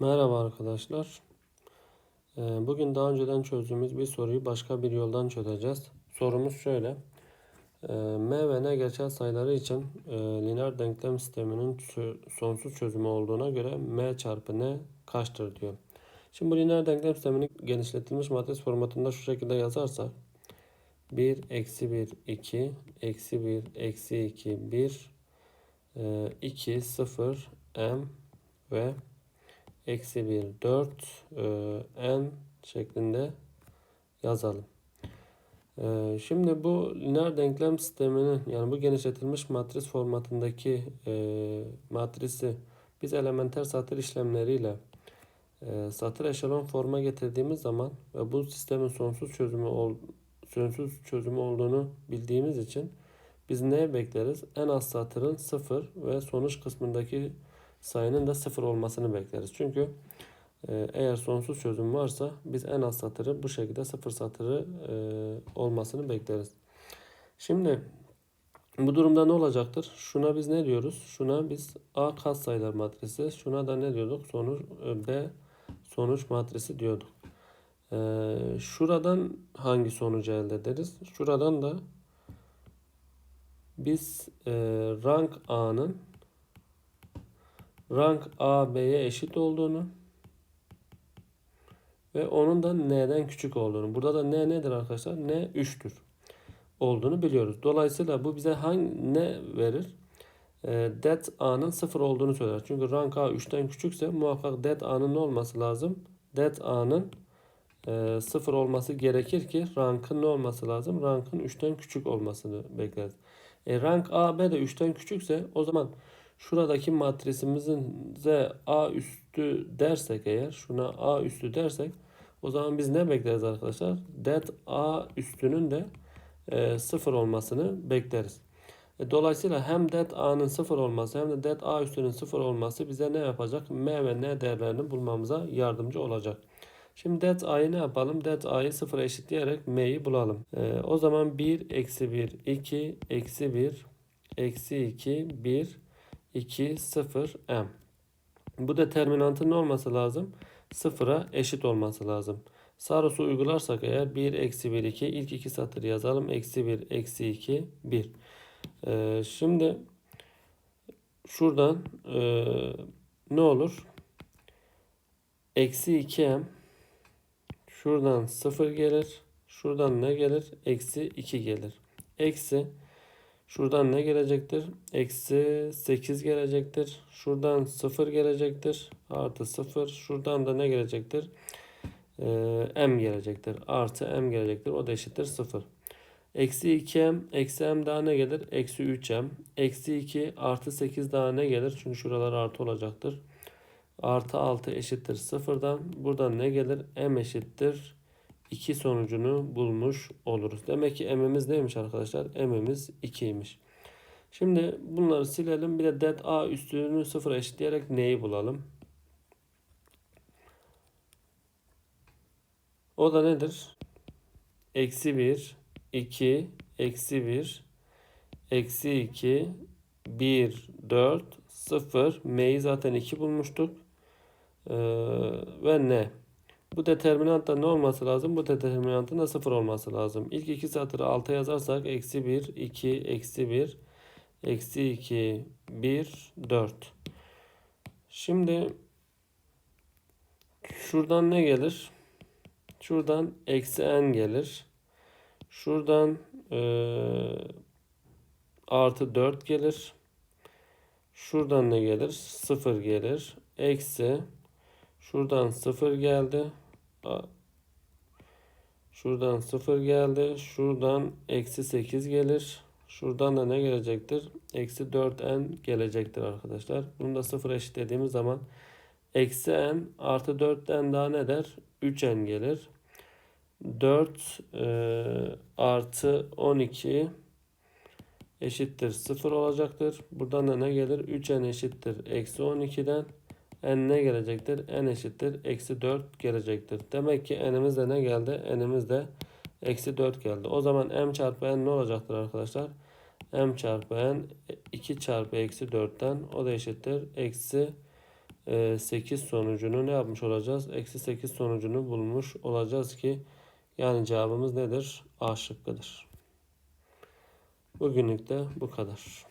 Merhaba arkadaşlar. Ee, Bugün daha önceden çözdüğümüz bir soruyu başka bir yoldan çözeceğiz. Sorumuz şöyle. Ee, M ve N gerçel sayıları için e, lineer denklem sisteminin sonsuz çözümü olduğuna göre M çarpı N kaçtır diyor. Şimdi bu lineer denklem sistemini genişletilmiş matris formatında şu şekilde yazarsak 1, eksi 1, 2, eksi 1, eksi 2, 1, 2, 0, M ve eksi 1 4 e, n şeklinde yazalım. E, şimdi bu lineer denklem sisteminin yani bu genişletilmiş matris formatındaki e, matrisi biz elementer satır işlemleriyle e, satır eşelon forma getirdiğimiz zaman ve bu sistemin sonsuz çözümü ol, sonsuz çözümü olduğunu bildiğimiz için biz neye bekleriz? En az satırın sıfır ve sonuç kısmındaki sayının da sıfır olmasını bekleriz. Çünkü e, eğer sonsuz çözüm varsa biz en az satırı bu şekilde sıfır satırı e, olmasını bekleriz. Şimdi bu durumda ne olacaktır? Şuna biz ne diyoruz? Şuna biz A katsayılar matrisi, şuna da ne diyorduk? Sonuç e, B sonuç matrisi diyorduk. E, şuradan hangi sonucu elde ederiz? Şuradan da biz e, rank A'nın rank A B'ye eşit olduğunu ve onun da N'den küçük olduğunu. Burada da N nedir arkadaşlar? N 3'tür olduğunu biliyoruz. Dolayısıyla bu bize hangi ne verir? E, det A'nın 0 olduğunu söyler. Çünkü rank A 3'ten küçükse muhakkak det A'nın ne olması lazım? Det A'nın e, 0 olması gerekir ki rankın ne olması lazım? Rankın 3'ten küçük olmasını bekleriz. E, rank A B de 3'ten küçükse o zaman şuradaki matrisimizin Z A üstü dersek eğer şuna A üstü dersek o zaman biz ne bekleriz arkadaşlar? Det A üstünün de e, 0 olmasını bekleriz. E, dolayısıyla hem det A'nın 0 olması hem de det A üstünün 0 olması bize ne yapacak? M ve N değerlerini bulmamıza yardımcı olacak. Şimdi det a'yı ne yapalım? Det a'yı 0'a eşitleyerek m'yi bulalım. Ee, o zaman 1, eksi 1, 2, eksi 1, eksi 2, 1, 2, 0, m. Bu determinantın ne olması lazım? 0'a eşit olması lazım. Saros'u uygularsak eğer 1, eksi 1, 2, ilk iki satırı yazalım. Eksi 1, eksi 2, 1. Ee, şimdi şuradan e, ne olur? Eksi 2m Şuradan 0 gelir. Şuradan ne gelir? Eksi 2 gelir. Eksi şuradan ne gelecektir? Eksi 8 gelecektir. Şuradan 0 gelecektir. Artı 0. Şuradan da ne gelecektir? Ee, m gelecektir. Artı m gelecektir. O da eşittir 0. Eksi 2m, eksi m daha ne gelir? Eksi 3m. Eksi 2 artı 8 daha ne gelir? Çünkü şuralar artı olacaktır. Artı 6 eşittir 0'dan. Buradan ne gelir? M eşittir 2 sonucunu bulmuş oluruz. Demek ki m'imiz neymiş arkadaşlar? m'imiz 2'ymiş. Şimdi bunları silelim. Bir de det a üstünü 0'a eşitleyerek neyi bulalım? O da nedir? Eksi 1, 2, eksi 1, eksi 2, 1, 4, 0. M'yi zaten 2 bulmuştuk. Ee, ve ne? Bu determinant da ne olması lazım? Bu determinantın da 0 olması lazım. İlk iki satırı 6 yazarsak eksi 1, 2, eksi 1, eksi 2, 1, 4. Şimdi şuradan ne gelir? Şuradan eksi n gelir. Şuradan e, artı 4 gelir. Şuradan ne gelir? 0 gelir. Eksi Şuradan 0 geldi. Şuradan 0 geldi. Şuradan eksi 8 gelir. Şuradan da ne gelecektir? Eksi 4n gelecektir arkadaşlar. Bunu da 0 eşitlediğimiz zaman eksi n artı 4n daha ne der? 3n gelir. 4 e, artı 12 eşittir 0 olacaktır. Buradan da ne gelir? 3n eşittir. Eksi 12'den n ne gelecektir? n eşittir. Eksi 4 gelecektir. Demek ki n'imiz de ne geldi? n'imiz de eksi 4 geldi. O zaman m çarpı n ne olacaktır arkadaşlar? m çarpı n 2 çarpı eksi 4'ten o da eşittir. Eksi e, 8 sonucunu ne yapmış olacağız? Eksi 8 sonucunu bulmuş olacağız ki yani cevabımız nedir? A şıkkıdır. Bugünlük de bu kadar.